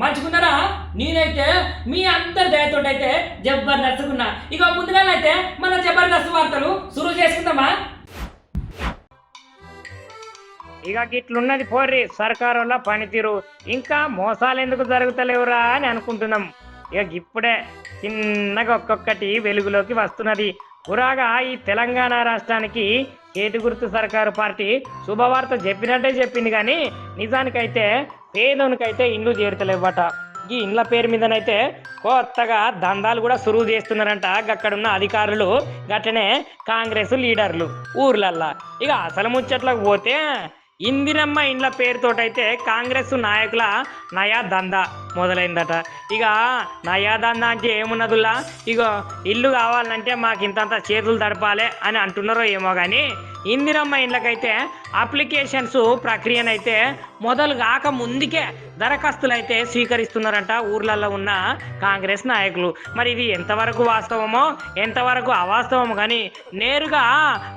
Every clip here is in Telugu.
మంచుకున్నారా? నేనైతే మీ అందరి దయతోటి అయితే జబర్దస్త్ ఉన్నా ఇక ముందుగానైతే అయితే మన జబర్దస్త్ వార్తలు సురువు చేసుకుందామా? ఇక గిట్లున్నది పోర్రి సర్కారుల పనితీరు. ఇంకా మోసాలు ఎందుకు జరుగుతలేవురా అని అనుకుంటున్నాం. ఇక ఇప్పుడే చిన్నగా ఒక్కొక్కటి వెలుగులోకి వస్తున్నది. పురాగా ఈ తెలంగాణ రాష్ట్రానికి చేతి గుర్తు సర్కారు పార్టీ శుభవార్త చెప్పినట్టే చెప్పింది కానీ నిజానికైతే పేదోనికైతే ఇండ్లు చేరుతలేవట. ఈ ఇండ్ల పేరు మీదనైతే కొత్తగా దందాలు కూడా సురువు చేస్తున్నారంట. అక్కడున్న అధికారులు గట్లనే కాంగ్రెస్ లీడర్లు ఊర్లల్లా. ఇక అసలు ముచ్చట్లకు పోతే ఇందిరమ్మ ఇండ్ల పేరుతోటైతే కాంగ్రెస్ నాయకుల నయా దందా మొదలైందట. ఇక నయా దందా అంటే ఏమున్నదులా ఇక ఇల్లు కావాలంటే మాకు ఇంతంత చేతులు తడపాలి అని అంటున్నారో ఏమో కానీ ఇందిరమ్మ ఇండ్లకైతే అప్లికేషన్స్ ప్రక్రియనైతే మొదలు కాక ముందుకే దరఖాస్తులు అయితే స్వీకరిస్తున్నారంట ఊర్లలో ఉన్న కాంగ్రెస్ నాయకులు. మరి ఇది ఎంతవరకు వాస్తవమో ఎంతవరకు అవాస్తవమో కానీ నేరుగా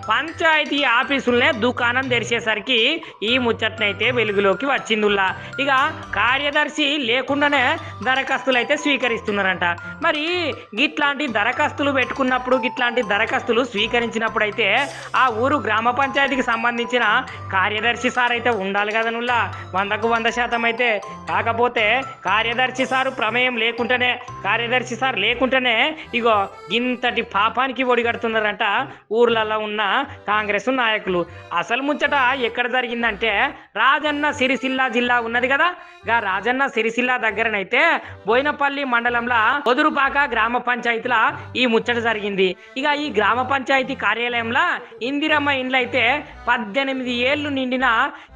పంచాయతీ ఆఫీసులనే దుకాణం తెరిచేసరికి ఈ ముచ్చట్నైతే వెలుగులోకి వచ్చిందిలా ఇక కార్యదర్శి లేకుండానే దరఖాస్తులు అయితే స్వీకరిస్తున్నారంట. మరి గిట్లాంటి దరఖాస్తులు పెట్టుకున్నప్పుడు గిట్లాంటి దరఖాస్తులు స్వీకరించినప్పుడు అయితే ఆ ఊరు గ్రామ పంచాయతీకి సంబంధించిన కార్యదర్శి సార్ అయితే ఉండాలి కదా నుల్లా వందకు వంద శాతం అయితే కాకపోతే కార్యదర్శి సారు ప్రమేయం లేకుంటేనే కార్యదర్శి సార్ లేకుంటేనే ఇగో ఇంతటి పాపానికి ఒడిగడుతున్నారంట ఊర్లలో ఉన్న కాంగ్రెస్ నాయకులు. అసలు ముచ్చట ఎక్కడ జరిగిందంటే రాజన్న సిరిసిల్ల జిల్లా ఉన్నది కదా. గా రాజన్న సిరిసిల్ల దగ్గరనైతే బోయినపల్లి మండలంలో వదురుపాక గ్రామ పంచాయతీల ఈ ముచ్చట జరిగింది. ఇక ఈ గ్రామ పంచాయతీ కార్యాలయంలో ఇందిరమ్మ ఇండ్లు అయితే పద్దెనిమిది ఏళ్ళు నిండిన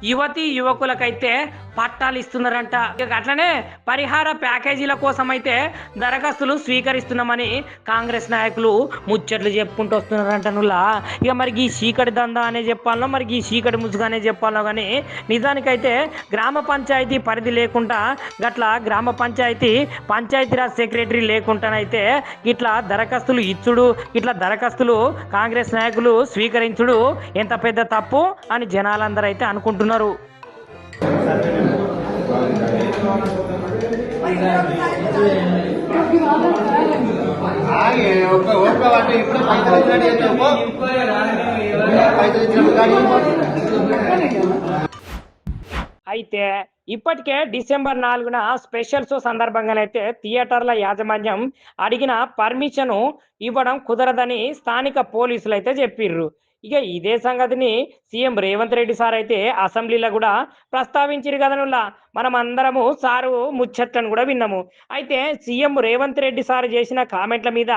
యువతి యువకులకైతే పట్టాలు ఇస్తున్నారంట. ఇక అట్లనే పరిహార ప్యాకేజీల కోసం అయితే దరఖాస్తులు స్వీకరిస్తున్నామని కాంగ్రెస్ నాయకులు ముచ్చట్లు చెప్పుకుంటూ వస్తున్నారంట నుల్లా. ఇక మరి ఈ చీకటి దందా అనే చెప్పాలనో మరి ఈ చీకటి ముసుగానే చెప్పాలో కానీ నిజానికైతే గ్రామ పంచాయతీ పరిధి లేకుండా గట్ల గ్రామ పంచాయతీ పంచాయతీరాజ్ సెక్రటరీ లేకుండానైతే ఇట్లా దరఖాస్తులు ఇచ్చుడు ఇట్లా దరఖాస్తులు కాంగ్రెస్ నాయకులు స్వీకరించుడు ఎంత పెద్ద తప్పు అని జనాలందరూ అయితే అనుకుంటున్నారు. ఇప్పుడు పైసలు పైసలు అయితే ఇప్పటికే డిసెంబర్ నాలుగున స్పెషల్ షో సందర్భంగానైతే థియేటర్ల యాజమాన్యం అడిగిన పర్మిషన్ ఇవ్వడం కుదరదని స్థానిక పోలీసులు అయితే చెప్పిర్రు. ఇక ఇదే సంగతిని సీఎం రేవంత్ రెడ్డి సార్ అయితే అసెంబ్లీలో కూడా ప్రస్తావించారు కదనుల్లా. మనం అందరము సారు ముచ్చట్లను కూడా విన్నాము. అయితే సీఎం రేవంత్ రెడ్డి సార్ చేసిన కామెంట్ల మీద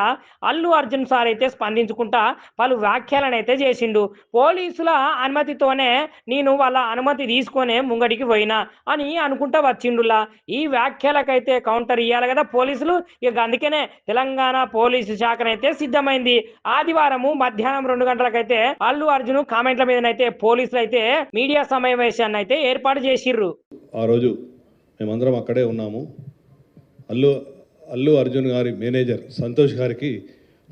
అల్లు అర్జున్ సార్ అయితే స్పందించుకుంటా పలు వ్యాఖ్యలను అయితే చేసిండు. పోలీసుల అనుమతితోనే నేను వాళ్ళ అనుమతి తీసుకొనే ముంగడికి పోయినా అని అనుకుంటా వచ్చిండులా ఈ వ్యాఖ్యలకైతే కౌంటర్ ఇవ్వాలి కదా పోలీసులు. ఇక అందుకనే తెలంగాణ పోలీసు శాఖనైతే సిద్ధమైంది. ఆదివారము మధ్యాహ్నం రెండు గంటలకైతే అల్లు అర్జున్ కామెంట్ల మీదనైతే పోలీసులు అయితే మీడియా సమావేశాన్ని అయితే ఏర్పాటు చేసిర్రు. ఆ రోజు మేమందరం అక్కడే ఉన్నాము. అల్లు అల్లు అర్జున్ గారి మేనేజర్ సంతోష్ గారికి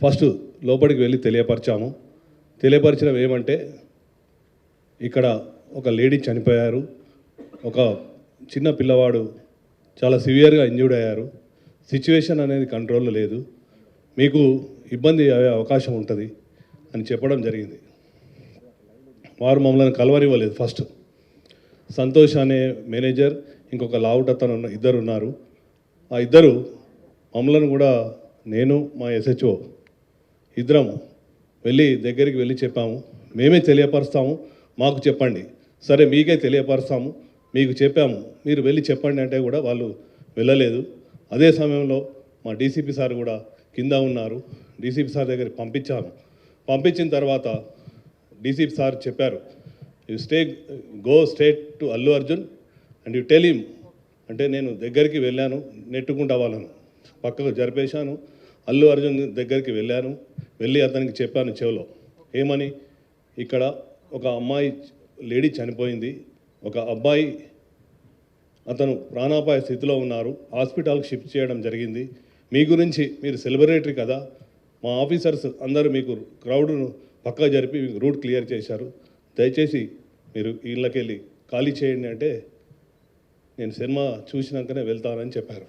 ఫస్ట్ లోపలికి వెళ్ళి తెలియపరిచాము. తెలియపరచడం ఏమంటే ఇక్కడ ఒక లేడీ చనిపోయారు. ఒక చిన్న పిల్లవాడు చాలా సివియర్గా ఇంజూర్డ్ అయ్యారు. సిచ్యువేషన్ అనేది కంట్రోల్లో లేదు. మీకు ఇబ్బంది అయ్యే అవకాశం ఉంటుంది అని చెప్పడం జరిగింది. వారు మమ్మల్ని కలవరివ్వలేదు. ఫస్ట్ సంతోష్ అనే మేనేజర్ ఇంకొక లావుట్ అతను ఉన్న- ఇద్దరు ఉన్నారు. ఆ ఇద్దరు మమ్మల్ని కూడా నేను మా ఎస్హెచ్ఓ ఇద్దరము వెళ్ళి దగ్గరికి వెళ్ళి చెప్పాము. మేమే తెలియపరుస్తాము మాకు చెప్పండి. సరే మీకే తెలియపరుస్తాము మీకు చెప్పాము. మీరు వెళ్ళి చెప్పండి అంటే కూడా వాళ్ళు వెళ్ళలేదు. అదే సమయంలో మా డీసీపీ సార్ కూడా కింద ఉన్నారు. డీసీపీ సార్ దగ్గరికి పంపించాము పంపించిన తర్వాత డీసీపీ సార్ చెప్పారు you stay go state to Allu Arjun and you tell him అంటే నేను దగ్గరికి వెళ్ళాను నెట్టుకుంటా వాళ్ళను. పక్కకు జరిపేశాను అల్లు అర్జున్ దగ్గరికి వెళ్ళాను వెళ్ళి అతనికి చెప్పాను చెవిలో. ఏమని? ఇక్కడ ఒక అమ్మాయి లేడీ చనిపోయింది ఒక అబ్బాయి అతను ప్రాణాపాయ స్థితిలో ఉన్నారు హాస్పిటల్కి షిఫ్ట్ చేయడం జరిగింది. మీ గురించి మీరు సెలబ్రేటరీ కదా మా ఆఫీసర్స్ అందరూ మీకు క్రౌడ్ను పక్కా జరిపి రూట్ క్లియర్ చేశారు. దయచేసి మీరు ఇళ్ళకెళ్ళి ఖాళీ చేయండి అంటే నేను సినిమా చూసినాకనే వెళ్తానని చెప్పారు.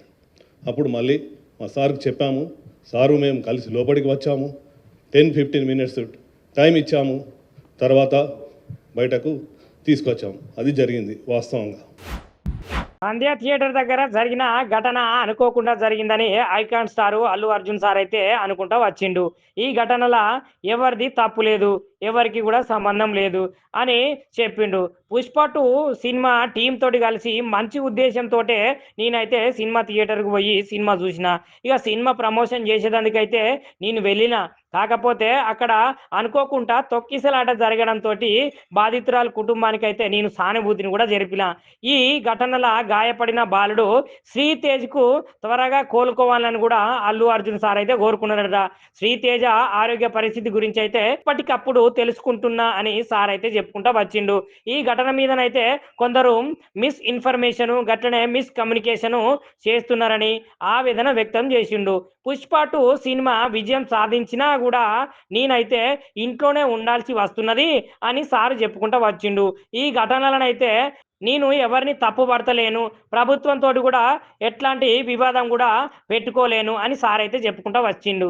అప్పుడు మళ్ళీ మా సార్కి చెప్పాము సారు మేము కలిసి లోపలికి వచ్చాము. టెన్ ఫిఫ్టీన్ మినిట్స్ టైం ఇచ్చాము. తర్వాత బయటకు తీసుకొచ్చాము. అది జరిగింది వాస్తవంగా. సంధ్య థియేటర్ దగ్గర జరిగిన ఘటన అనుకోకుండా జరిగిందని icon star Allu Arjun sir అయితే అనుకుంటా వచ్చిండు. ఈ ఘటనల ఎవరిది తప్పు లేదు. ఎవరికి కూడా సంబంధం లేదు అని చెప్పిండు. పుష్ప టూ సినిమా టీమ్ తోటి కలిసి మంచి ఉద్దేశంతో నేనైతే సినిమా థియేటర్కి పోయి సినిమా చూసిన. ఇక సినిమా ప్రమోషన్ చేసేదానికైతే నేను వెళ్ళిన. కాకపోతే అక్కడ అనుకోకుండా తొక్కిసలాట జరగడంతో బాధితురాలు కుటుంబానికి అయితే నేను సానుభూతిని కూడా జరిపిన. ఈ ఘటనల గాయపడిన బాలుడు శ్రీతేజ్కు త్వరగా కోలుకోవాలని కూడా అల్లు అర్జున్ సార్ అయితే కోరుకున్నారట. శ్రీతేజ ఆరోగ్య పరిస్థితి గురించి అయితే ఎప్పటికప్పుడు తెలుసుకుంటున్నా అని సార్ అయితే చెప్పుకుంటా వచ్చిండు. ఈ ఘటన మీదనైతే కొందరు మిస్ ఇన్ఫర్మేషన్ గట్లనే మిస్ కమ్యూనికేషన్ చేస్తున్నారని ఆవేదన వ్యక్తం చేసిండు. పుష్ప టూ సినిమా విజయం సాధించినా కూడా నేనైతే ఇంట్లోనే ఉండాల్సి వస్తున్నది అని సార్ చెప్పుకుంటా వచ్చిండు. ఈ ఘటనలనైతే నేను ఎవరిని తప్పుపడతలేను ప్రభుత్వంతో కూడా ఎట్లాంటి వివాదం కూడా పెట్టుకోలేను అని సార్ అయితే చెప్పుకుంటా వచ్చిండు.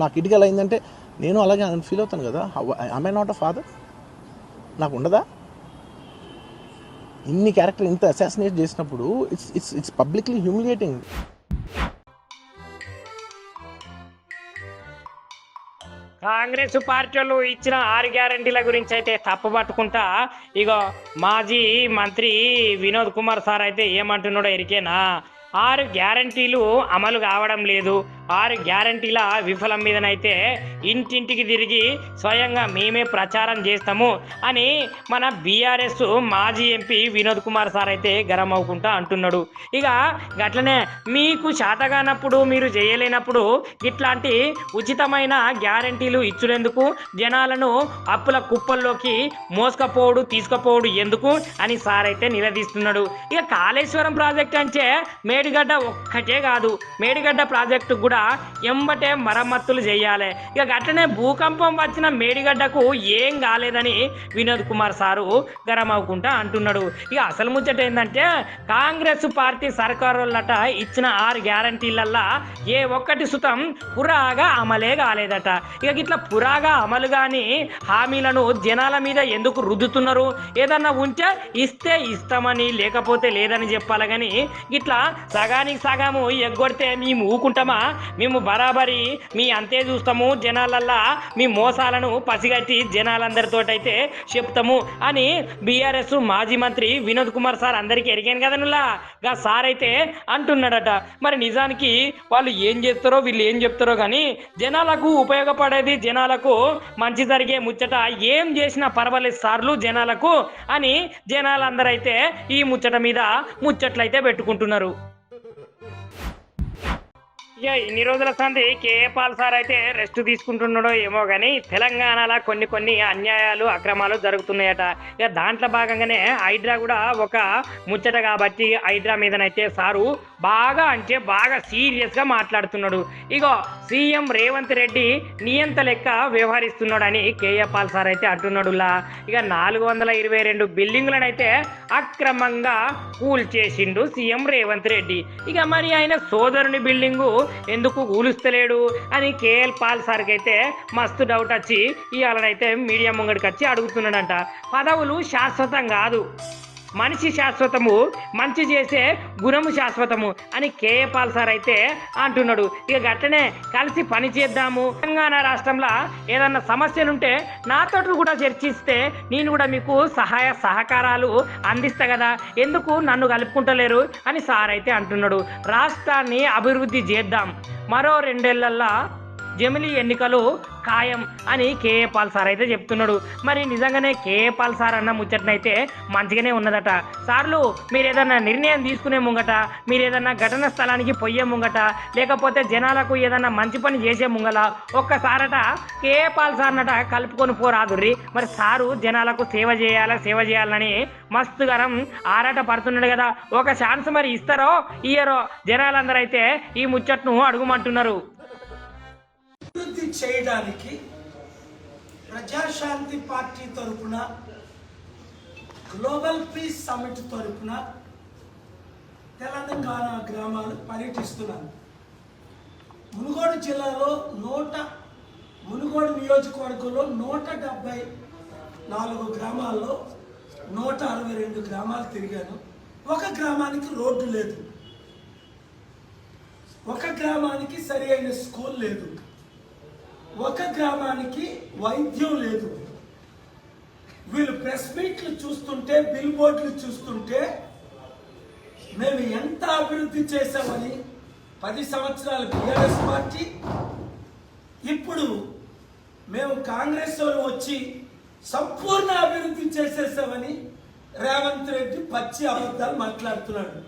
నాకు కిడ్కి ఎలా అయిందంటే నేను అలాగే ఫీల్ అవుతాను కదా. ఐ నాట్ అ ఫాదర్ నాకు ఉండదా? ఇన్ని క్యారెక్టర్ ఇంత అసాసినేట్ చేసినప్పుడు it's it's it's publicly humiliating Congress party వాళ్ళు ఇచ్చిన ఆరు గ్యారంటీల గురించి అయితే తప్పు పట్టుకుంటా ఇగో మాజీ మంత్రి వినోద్ కుమార్ సార్ అయితే ఏమంటున్నాడో ఎరికేనా? ఆరు గ్యారంటీలు అమలు కావడం లేదు. ఆరు గ్యారంటీల విఫలం మీదనైతే ఇంటింటికి తిరిగి స్వయంగా మేమే ప్రచారం చేస్తాము అని మన బీఆర్ఎస్ మాజీ ఎంపీ వినోద్ కుమార్ సార్ అయితే గరం అవ్వకుండా అంటున్నాడు. ఇక గట్లనే మీకు శాతగానప్పుడు మీరు చేయలేనప్పుడు ఇట్లాంటి ఉచితమైన గ్యారంటీలు ఇచ్చినందుకు జనాలను అప్పుల కుప్పల్లోకి మోసుకపోవడు తీసుకుపోవడు ఎందుకు? అని సార్ అయితే నిలదీస్తున్నాడు. ఇక కాళేశ్వరం ప్రాజెక్ట్ అంటే మేడిగడ్డ ఒక్కటే కాదు. మేడిగడ్డ ప్రాజెక్టు కూడా ఎంబటే మరమ్మతులు చేయాలి. ఇక అట్లనే భూకంపం వచ్చిన మేడిగడ్డకు ఏం కాలేదని వినోద్ కుమార్ సారు గరం అంటున్నాడు. ఇక అసలు ముచ్చట ఏంటంటే కాంగ్రెస్ పార్టీ సర్కారులట ఇచ్చిన ఆరు గ్యారంటీలల్లా ఏ ఒక్కటి సుతం పురాగా అమలే కాలేదట. ఇక ఇట్లా పురాగా అమలు కాని హామీలను జనాల మీద ఎందుకు రుద్దుతున్నారు? ఏదన్నా ఉంటే ఇస్తే ఇస్తామని లేకపోతే లేదని చెప్పాలి కానీ ఇట్లా సగానికి సగము ఎగ్గొడితే మేము ఊకుంటామా? మేము బరాబరి మీ అంతే చూస్తాము జనాలల్లా మీ మోసాలను పసిగట్టి జనాలందరితోటైతే చెప్తాము అని బీఆర్ఎస్ మాజీ మంత్రి వినోద్ కుమార్ సార్ అందరికీ ఎరిగాను కదనులా గా సార్ అయితే అంటున్నాడట. మరి నిజానికి వాళ్ళు ఏం చేస్తారో వీళ్ళు ఏం చెప్తారో కానీ జనాలకు ఉపయోగపడేది జనాలకు మంచి జరిగే ముచ్చట ఏం చేసినా పర్వాలేదు సార్లు జనాలకు అని జనాలందరూ అయితే ఈ ముచ్చట మీద ముచ్చట్లయితే పెట్టుకుంటున్నారు. ఇక ఇన్ని రోజుల సంది కేఏ పాల్ సార్ అయితే రెస్ట్ తీసుకుంటున్నాడో ఏమో కానీ తెలంగాణలో కొన్ని కొన్ని అన్యాయాలు అక్రమాలు జరుగుతున్నాయట. ఇక దాంట్లో భాగంగానే హైడ్రా కూడా ఒక ముచ్చట కాబట్టి హైడ్రా మీదనైతే సారు బాగా అంటే బాగా సీరియస్గా మాట్లాడుతున్నాడు. ఇగో సీఎం రేవంత్ రెడ్డి నియంత లెక్క వ్యవహరిస్తున్నాడని కేఏ పాల్ సార్ అయితే అంటున్నాడులా. ఇక నాలుగు వందల ఇరవై రెండు బిల్డింగ్లను అయితే అక్రమంగా కూల్ చేసిండు సీఎం రేవంత్ రెడ్డి. ఇక మరి ఆయన సోదరుని బిల్డింగు ఎందుకు కూలుస్తలేడు అని కేఎల్ పాల్ సార్కి అయితే మస్తు డౌట్ వచ్చి ఇవాళనైతే మీడియా ముంగడికి వచ్చి అడుగుతున్నాడంట. పదవులు శాశ్వతం కాదు. మనిషి శాశ్వతము మంచి చేసే గుణము శాశ్వతము అని కేఏ పాల్ సార్ అయితే అంటున్నాడు. ఇక గట్లనే కలిసి పని చేద్దాము. తెలంగాణ రాష్ట్రంలో ఏదన్నా సమస్యలుంటే నాతో కూడా చర్చిస్తే నేను కూడా మీకు సహాయ సహకారాలు అందిస్తా కదా. ఎందుకు నన్ను కలుపుకుంటలేరు అని సార్ అయితే అంటున్నాడు. రాష్ట్రాన్ని అభివృద్ధి చేద్దాం. మరో రెండేళ్ళల్లా జమిలీ ఎన్నికలు ఖాయం అని కేఏ పాల్ సార్ అయితే చెప్తున్నాడు. మరి నిజంగానే కేఏ పాల్ సార్ అన్న ముచ్చటనైతే మంచిగానే ఉన్నదట. సార్లు మీరు ఏదన్నా నిర్ణయం తీసుకునే ముంగట మీరు ఏదన్నా ఘటన స్థలానికి పొయ్యే ముంగట లేకపోతే జనాలకు ఏదన్నా మంచి పని చేసే ముంగల ఒక్కసారట కేఏ పాల్ సార్నట కలుపుకొని పోరాదుర్రి. మరి సారు జనాలకు సేవ చేయాలా సేవ చేయాలని మస్తుగరం ఆరాట పడుతున్నాడు కదా. ఒక ఛాన్స్ మరి ఇస్తారో ఇయ్యరో జనాలందరూ అయితే ఈ ముచ్చట్ను అడుగుమంటున్నారు. అభివృద్ధి చేయడానికి ప్రజాశాంతి పార్టీ తరపున గ్లోబల్ పీస్ సమిట్ తరపున తెలంగాణ గ్రామాలు పర్యటిస్తున్నాను. మునుగోడు జిల్లాలో నూట మునుగోడు నియోజకవర్గంలో నూట డెబ్బై నాలుగు గ్రామాల్లో నూట అరవై రెండు గ్రామాలు తిరిగాను. ఒక గ్రామానికి రోడ్డు లేదు. ఒక గ్రామానికి సరి అయిన స్కూల్ లేదు. ఒక గ్రామానికి వైద్యం లేదు. వీళ్ళు ప్రెస్ మీట్లు చూస్తుంటే బిల్ బోర్డులు చూస్తుంటే మేము ఎంత అభివృద్ధి చేశామని పది సంవత్సరాలు బీఆర్ఎస్ పార్టీ ఇప్పుడు మేము కాంగ్రెస్ వాళ్ళు వచ్చి సంపూర్ణ అభివృద్ధి చేసేసామని రేవంత్ రెడ్డి పచ్చి అబద్ధాలు మాట్లాడుతున్నాడు.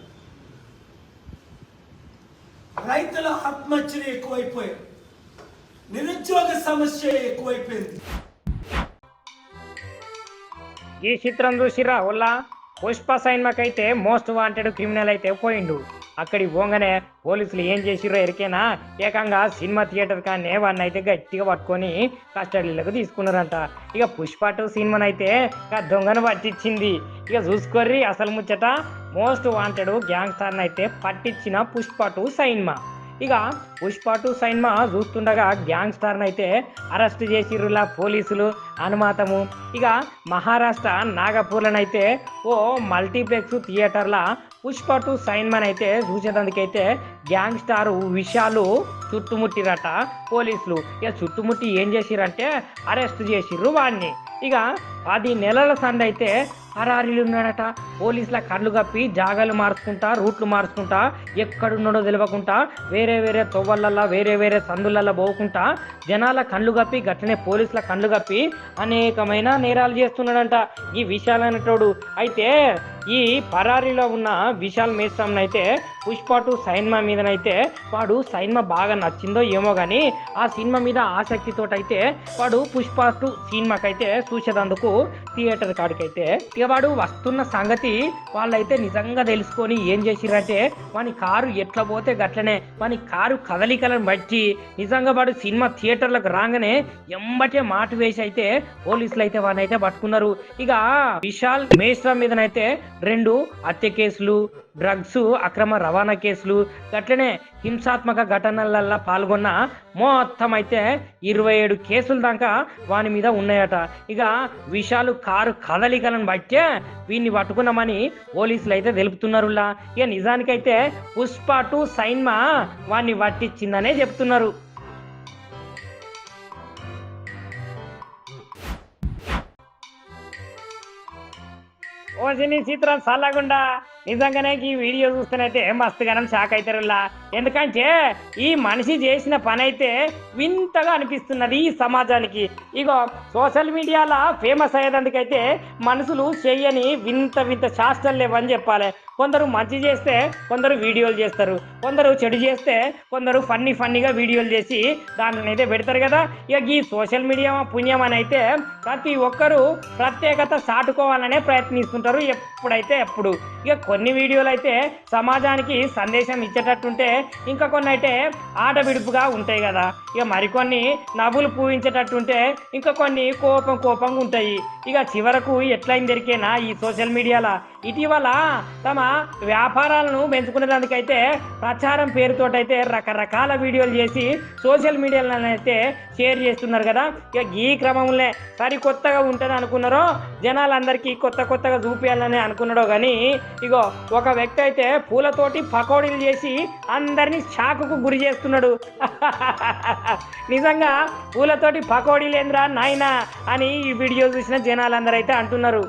రైతుల ఆత్మహత్యలు ఎక్కువైపోయాయి. నిరుద్యోగ సమస్య ఎక్కువైపోయింది. ఈ చిత్రం చూసిరా ఒల్లా పుష్ప సైన్మకైతే మోస్ట్ వాంటెడ్ క్రిమినల్ అయితే పోయిండు. అక్కడికి పోగానే పోలీసులు ఏం చేసిరో ఎరికేనా? ఏకంగా సినిమా థియేటర్ కానీ వాడిని అయితే గట్టిగా పట్టుకొని కస్టడీలోకి తీసుకున్నారంట. ఇక పుష్ప టూ సినిమానైతే దొంగను పట్టించింది. ఇక చూసుకోర్రి అసలు ముచ్చట. మోస్ట్ వాంటెడ్ గ్యాంగ్స్టర్ని అయితే పట్టించిన పుష్ప టూ సినిమా. ఇక పుష్ప టూ సైన్మా చూస్తుండగా గ్యాంగ్స్టర్ని అయితే అరెస్ట్ చేసిర్రులా పోలీసులు అనుమాతము ఇక మహారాష్ట్ర నాగపూర్లనైతే ఓ మల్టీప్లెక్స్ థియేటర్ల పుష్ప టూ సైన్మాన్ అయితే చూసేటందుకైతే గ్యాంగ్ స్టార్ విషయాలు చుట్టుముట్టిరట పోలీసులు. ఇక చుట్టుముట్టి ఏం చేసిరంటే అరెస్ట్ చేసిర్రు వాడిని ఇక పది నెలల సంది అయితే పరారీలు ఉన్నాడట పోలీసుల కళ్ళు కప్పి జాగాలు మార్చుకుంటా రూట్లు మార్చుకుంటా ఎక్కడున్నాడో తెలియకుండా వేరే వేరే తొవ్వలల్లా వేరే వేరే సందులల్లా పోకుండా జనాల కళ్ళు కప్పి గట్లనే పోలీసుల కళ్ళు కప్పి అనేకమైన నేరాలు చేస్తున్నాడంట. ఈ విశాలైనటోడు. అయితే ఈ పరారీలో ఉన్న విశాల్ మేస్ట్రామ్ అయితే పుష్ప టు సైన్మా మీదనైతే వాడు సైన్మా బాగా నచ్చిందో ఏమో కానీ ఆ సినిమా మీద ఆసక్తితో అయితే వాడు పుష్ప టు సినిమాకైతే చూసేదందుకు థియేటర్ కాడికైతే ఇక వాడు వస్తున్న సంగతి వాళ్ళైతే నిజంగా తెలుసుకొని ఏం చేసిరంటే వాని కారు ఎట్లా పోతే గట్లనే వాని కారు కదలికలను బట్టి నిజంగా వాడు సినిమా థియేటర్లకు రాగానే ఎంబటే మాట వేసి అయితే పోలీసులు అయితే వాడిని అయితే పట్టుకున్నారు. ఇక విశాల్ మేస్ట్రా మీదనైతే రెండు హత్య కేసులు డ్రగ్స్ అక్రమ రవాణా కేసులు గట్లనే హింసాత్మక ఘటనలల్లో పాల్గొన్న మొత్తం అయితే ఇరవై ఏడు కేసుల దాకా వాని మీద ఉన్నాయట. ఇక విషాలు కారు కదలికలను బట్టే వీన్ని పట్టుకున్నామని పోలీసులు అయితే తెలుపుతున్నారులా ఇక నిజానికైతే పుష్ప టు సైన్మా వాన్ని పట్టించిందనే చెప్తున్నారు. ఓ సినీ చిత్రం సల్లగుండా. నిజంగానే ఈ వీడియో చూస్తేనైతే మస్తుగానం షాక్ అవుతారులా ఎందుకంటే ఈ మనిషి చేసిన పని అయితే వింతగా అనిపిస్తున్నది ఈ సమాజానికి. ఇగో సోషల్ మీడియాలో ఫేమస్ అయ్యేదందుకైతే మనుషులు చెయ్యని వింత వింత శాస్త్రాలు లేవని చెప్పాలి. కొందరు మంచి చేస్తే కొందరు వీడియోలు చేస్తారు. కొందరు చెడు చేస్తే కొందరు ఫన్నీ ఫన్నీగా వీడియోలు చేసి దానిని అయితే పెడతారు కదా. ఇక ఈ సోషల్ మీడియా పుణ్యం అని అయితే ప్రతి ఒక్కరూ ప్రత్యేకత చాటుకోవాలనే ప్రయత్నిస్తుంటారు ఎప్పుడైతే ఎప్పుడు. ఇక కొన్ని వీడియోలు అయితే సమాజానికి సందేశం ఇచ్చేటట్టుంటే ఇంకా కొన్ని అయితే ఆట విడుపుగా ఉంటాయి కదా. ఇక మరికొన్ని నవ్వులు పూయించేటట్టుంటే ఇంకా కొన్ని కోపం కోపంగా ఉంటాయి. ఇక చివరకు ఎట్లయింది దొరికేనా ఈ సోషల్ మీడియాలో? ఇటీవల తమ వ్యాపారాలను పెంచుకునేందుకైతే ప్రచారం పేరుతోటైతే రకరకాల వీడియోలు చేసి సోషల్ మీడియాలను అయితే షేర్ చేస్తున్నారు కదా. ఇక ఈ క్రమంలో సరికొత్తగా ఉంటుంది అనుకున్నారో జనాలందరికీ కొత్త కొత్తగా చూపించాలని అనుకున్నాడో కానీ ఇగో ఒక వ్యక్తి అయితే పూలతోటి పకోడీలు చేసి అందరినీ షాకుకు గురి చేస్తున్నాడు. నిజంగా పూలతోటి పకోడీలేంద్రా నాయనా అని ఈ వీడియో చూసిన జనాలందరూ అయితే అంటున్నారు.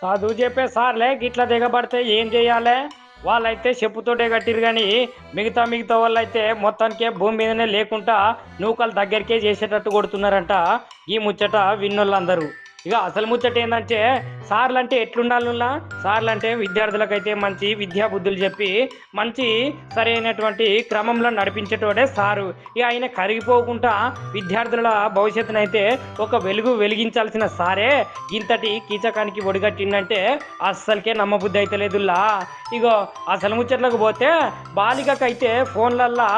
సాధువు చెప్పే సార్లే గిట్లా దిగబడితే ఏం చేయాలి? వాళ్ళైతే చెప్పుతోటే కట్టిరు కానీ మిగతా మిగతా వాళ్ళైతే మొత్తానికే భూమి మీదనే లేకుండా నూకలు దగ్గరికే చేసేటట్టు కొడుతున్నారంట ఈ ముచ్చట విన్నోళ్ళందరూ. ఇక అసలు ముచ్చట ఏంటంటే సార్లు అంటే ఎట్లుండాలన్నా సార్లు అంటే విద్యార్థులకైతే మంచి విద్యా బుద్ధులు చెప్పి మంచి సరైనటువంటి క్రమంలో నడిపించేటోడే సారు. ఇక ఆయన కరిగిపోకుండా విద్యార్థుల భవిష్యత్తునైతే ఒక వెలుగు వెలిగించాల్సిన సారే. ఇంతటి కీచకానికి ఒడిగట్టిందంటే అస్సలకే నమ్మబుద్ధి అయితే లేదులా ఇగో అసలు ముచ్చట్లకు పోతే బాలికకైతే ఫోన్లల్లా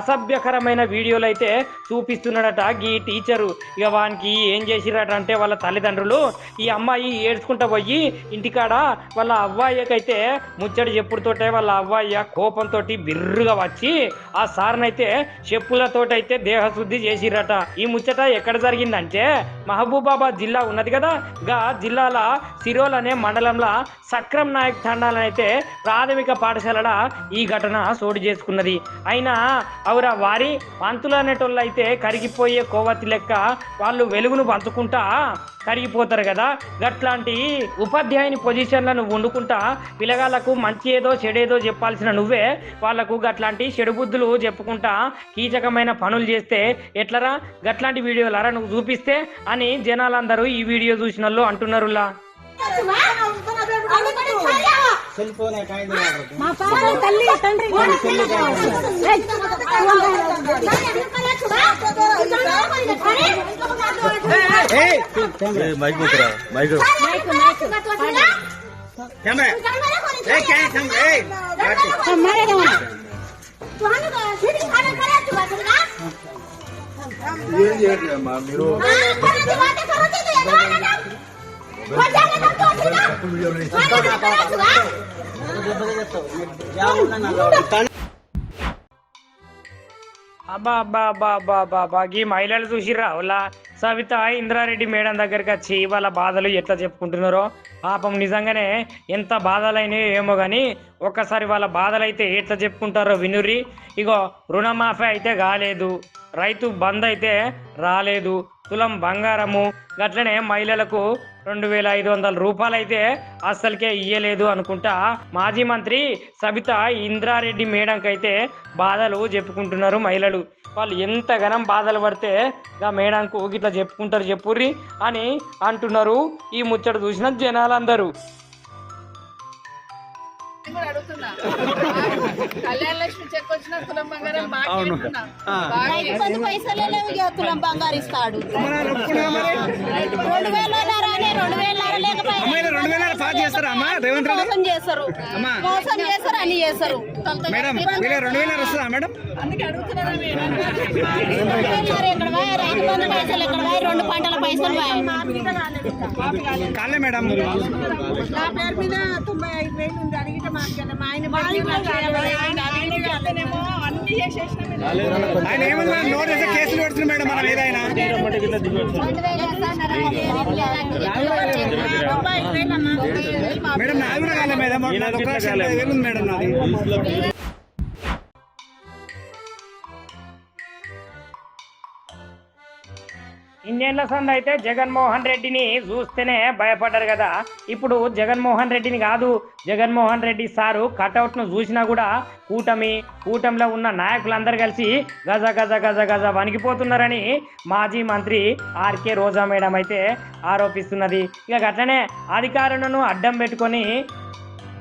అసభ్యకరమైన వీడియోలు అయితే చూపిస్తున్నాడట ఈ టీచరు. ఇక వానికి ఏం చేసిరట అంటే వాళ్ళ తల్లిదండ్రులు. ఈ అమ్మాయి ఏడ్చుకుంటే పోయి ఇంటికాడ వాళ్ళ అవ్వాయికైతే ముచ్చడి చెప్పుడుతోటే వాళ్ళ అవ్వాయి కోపంతో బిర్రుగా వచ్చి ఆ సార్నైతే చెప్పులతోటైతే దేహశుద్ధి చేసిరట. ఈ ముచ్చట ఎక్కడ జరిగిందంటే మహబూబాబాద్ జిల్లా ఉన్నది కదా? గా జిల్లాల సిరోల్ అనే మండలంలో సక్రం నాయక్ తండాలనైతే ప్రాథమిక పాఠశాలల ఈ ఘటన చోటు చేసుకున్నది. అయినా అవురా వారి పంతులు అనేటోళ్ళు అయితే కరిగిపోయే కోవతి లెక్క వాళ్ళు వెలుగును పంచుకుంటా కరిగిపోతారు కదా? గట్లాంటి ఉపాధ్యాయుని పొజిషన్లో నువ్వు వండుకుంటా పిల్లగాళ్ళకు మంచి ఏదో చెడేదో చెప్పాల్సిన నువ్వే వాళ్ళకు గట్లాంటి చెడుబుద్ధులు చెప్పుకుంటా కీచకమైన పనులు చేస్తే ఎట్లరా? గట్లాంటి వీడియోలరా నువ్వు చూపిస్తే అని జనాలందరూ ఈ వీడియో చూసిన వాళ్ళు అంటున్నారులా. మా పాప తల్లి తండ్రి ఏం చేయట్లేదమ్మా మీరు అబ్బా అబ్బా అబ్బా అబ్బా అబ్బా అబ్బా. ఈ మహిళలు చూసిర్రా? వాళ్ళ సవిత ఇంద్రారెడ్డి మేడం దగ్గరికి వచ్చి వాళ్ళ బాధలు ఎట్లా చెప్పుకుంటున్నారో. పాపం నిజంగానే ఎంత బాధలైనాయో ఏమో కానీ ఒక్కసారి వాళ్ళ బాధలు అయితే ఎట్లా చెప్పుకుంటారో వినురి ఇగో రుణమాఫీ అయితే కాలేదు. రైతు బంద్ అయితే రాలేదు. తులం బంగారము గట్లనే మహిళలకు రెండు వేల ఐదు వందల రూపాయలు అయితే అస్సలకే ఇయ్యలేదు అనుకుంటా. మాజీ మంత్రి సబిత ఇంద్రారెడ్డి మేడంకైతే బాధలు చెప్పుకుంటున్నారు మహిళలు. వాళ్ళు ఎంతగానం బాధలు పడితే గా మేడంకు ఇట్లా చెప్పుకుంటారు చెప్పుర్రి అని అంటున్నారు ఈ ముచ్చట చూసిన జనాలందరూ. కూడా అడుగుతున్నా. కళ్యాణ లక్ష్మి చెక్ వచ్చిన తులం బంగారం బాగా చెప్తున్నా. బాగా పది పైసలు ఇక తులం బంగారు ఇస్తాడు. రెండు వేల రెండు వేల మోసం చేస్తారు. మోసం చేస్తారు అని చేస్తారు. అందుకే అడుగుతున్నారా మీరు? ఎక్కడ పోయి? రైతు బంధు పైసలు ఎక్కడ పోయి? రెండు పంటల పైసలు పోయి? నా పేరు మీద తొంభై ఐదు వేలు ఉంది ఆయన ఉంది. అడిగితే అతనేమో అన్ని చేసేసిన రెండు వేలు ఇస్తాన్నారు తొంభై ఐదు వేలు అమ్మా. తొంభై ఐదు వేలు మా సంది అయితే జగన్మోహన్ రెడ్డిని చూస్తేనే భయపడ్డారు కదా. ఇప్పుడు జగన్మోహన్ రెడ్డిని కాదు జగన్మోహన్ రెడ్డి సారు కటౌట్ను చూసినా కూడా కూటమి కూటమిలో ఉన్న నాయకులందరూ కలిసి గజ గజ గజ గజ వణికిపోతున్నారని మాజీ మంత్రి ఆర్కే రోజా మేడం అయితే ఆరోపిస్తున్నది. ఇక అట్లనే అధికారులను అడ్డం పెట్టుకొని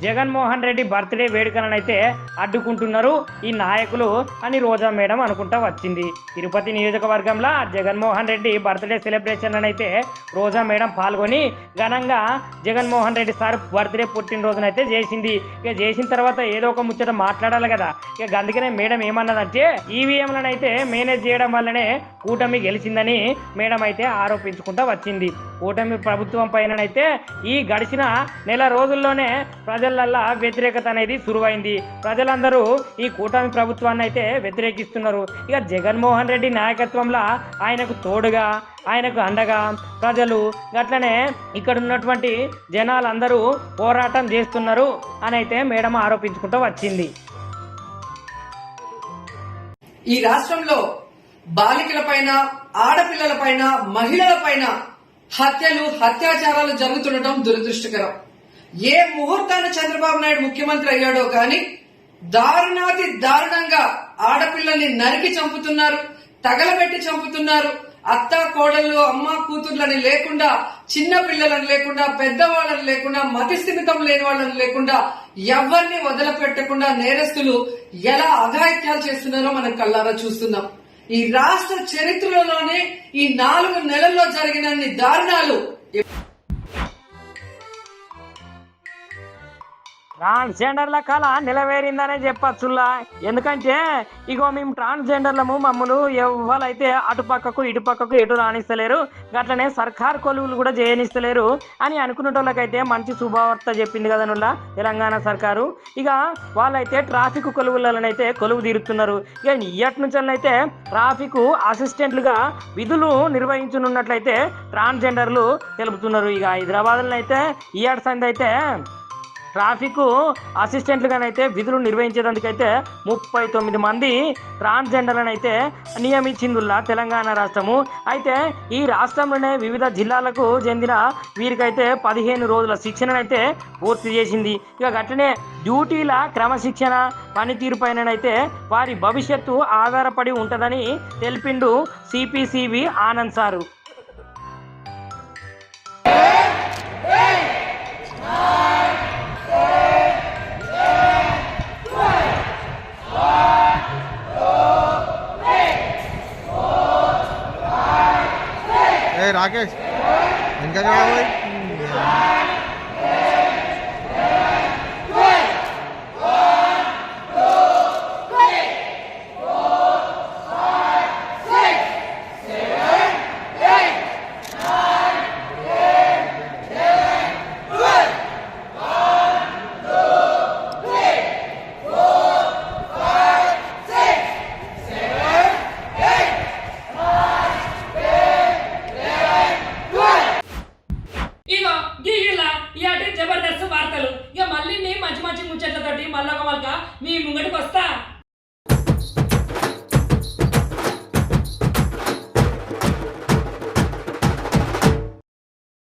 జగన్మోహన్ రెడ్డి బర్త్డే వేడుకలను అయితే అడ్డుకుంటున్నారు. ఈ నాయకులు అని రోజా మేడం అనుకుంటా వచ్చింది. తిరుపతి నియోజకవర్గంలో Jaganmohan Reddy birthday celebration Roja madam పాల్గొని ఘనంగా జగన్మోహన్ రెడ్డి సార్ బర్త్డే పుట్టినరోజునైతే చేసింది. ఇక చేసిన తర్వాత ఏదో ఒక ముచ్చట మాట్లాడాలి కదా. ఇక అందుకనే మేడం ఏమన్నదంటే ఈవీఎంలను అయితే మేనేజ్ చేయడం వల్లనే కూటమి గెలిచిందని మేడం అయితే ఆరోపించుకుంటా వచ్చింది. కూటమి ప్రభుత్వం పైననైతే ఈ గడిచిన నెల రోజుల్లోనే ప్రజలు ప్రజలల్లా వ్యతిరేకత అనేది సురువైంది. ప్రజలందరూ ఈ కూటమి ప్రభుత్వాన్ని అయితే వ్యతిరేకిస్తున్నారు. ఇక జగన్మోహన్ రెడ్డి నాయకత్వంలో ఆయనకు తోడుగా ఆయనకు అండగా ప్రజలు గట్లనే ఇక్కడ ఉన్నటువంటి జనాలందరూ పోరాటం చేస్తున్నారు అని అయితే మేడం ఆరోపించుకుంటూ వచ్చింది. ఈ రాష్ట్రంలో బాలికలపైన ఆడపిల్లలపైన మహిళలపైన హత్యలు హత్యాచారాలు జరుగుతుండటం దురదృష్టకరం. ఏ ముహూర్తాన చంద్రబాబు నాయుడు ముఖ్యమంత్రి అయ్యాడో కానీ దారుణాతి దారుణంగా ఆడపిల్లల్ని నరికి చంపుతున్నారు తగలబెట్టి చంపుతున్నారు. అత్త కోడళ్ళు అమ్మ కూతుర్లని లేకుండా చిన్న పిల్లలను లేకుండా పెద్దవాళ్ళని లేకుండా మతి స్థిమితం లేని వాళ్ళని లేకుండా ఎవరిని వదలపెట్టకుండా నేరస్తులు ఎలా అఘాయిత్యాలు చేస్తున్నారో మనం కళ్ళారా చూస్తున్నాం. ఈ రాష్ట్ర చరిత్రలోనే ఈ నాలుగు నెలల్లో జరిగినన్ని దారుణాలు ట్రాన్స్జెండర్ల కళ నిలవేరిందనే చెప్పచ్చులా ఎందుకంటే ఇగో మేము ట్రాన్స్జెండర్లము మమ్మల్ని ఎవరైతే అటుపక్కకు ఇటుపక్కకు ఇటు పక్కకు ఎటు రాణిస్తలేరు అట్లనే సర్కార్ కొలువులు కూడా చేయనిస్తలేరు అని అనుకునేటోళ్ళకైతే మంచి శుభవార్త చెప్పింది కదా నుల్లా తెలంగాణ సర్కారు. ఇక వాళ్ళైతే ట్రాఫిక్ కొలువులనైతే కొలువు తీరుతున్నారు. ఇక ఇయ్యటి నుంచి అయితే ట్రాఫిక్ అసిస్టెంట్లుగా విధులు నిర్వహించనున్నట్లయితే ట్రాన్స్జెండర్లు తెలుపుతున్నారు. ఇక హైదరాబాద్లో అయితే ఇయ్యాటి సంది అయితే ట్రాఫిక్ అసిస్టెంట్లుగానైతే విధులు నిర్వహించేందుకైతే ముప్పై తొమ్మిది మంది ట్రాన్స్జెండర్లను అయితే నియమించిందిలా తెలంగాణ రాష్ట్రము. అయితే ఈ రాష్ట్రంలోనే వివిధ జిల్లాలకు చెందిన వీరికైతే పదిహేను రోజుల శిక్షణనైతే పూర్తి చేసింది. ఇక గట్లనే డ్యూటీల క్రమశిక్షణ పనితీరుపైననైతే వారి భవిష్యత్తు ఆధారపడి ఉంటుందని తెలిపిండు సిపిసివి ఆనంద్ సారు. ఏ రాకేష్ ఇంకా కావాలి ఇగో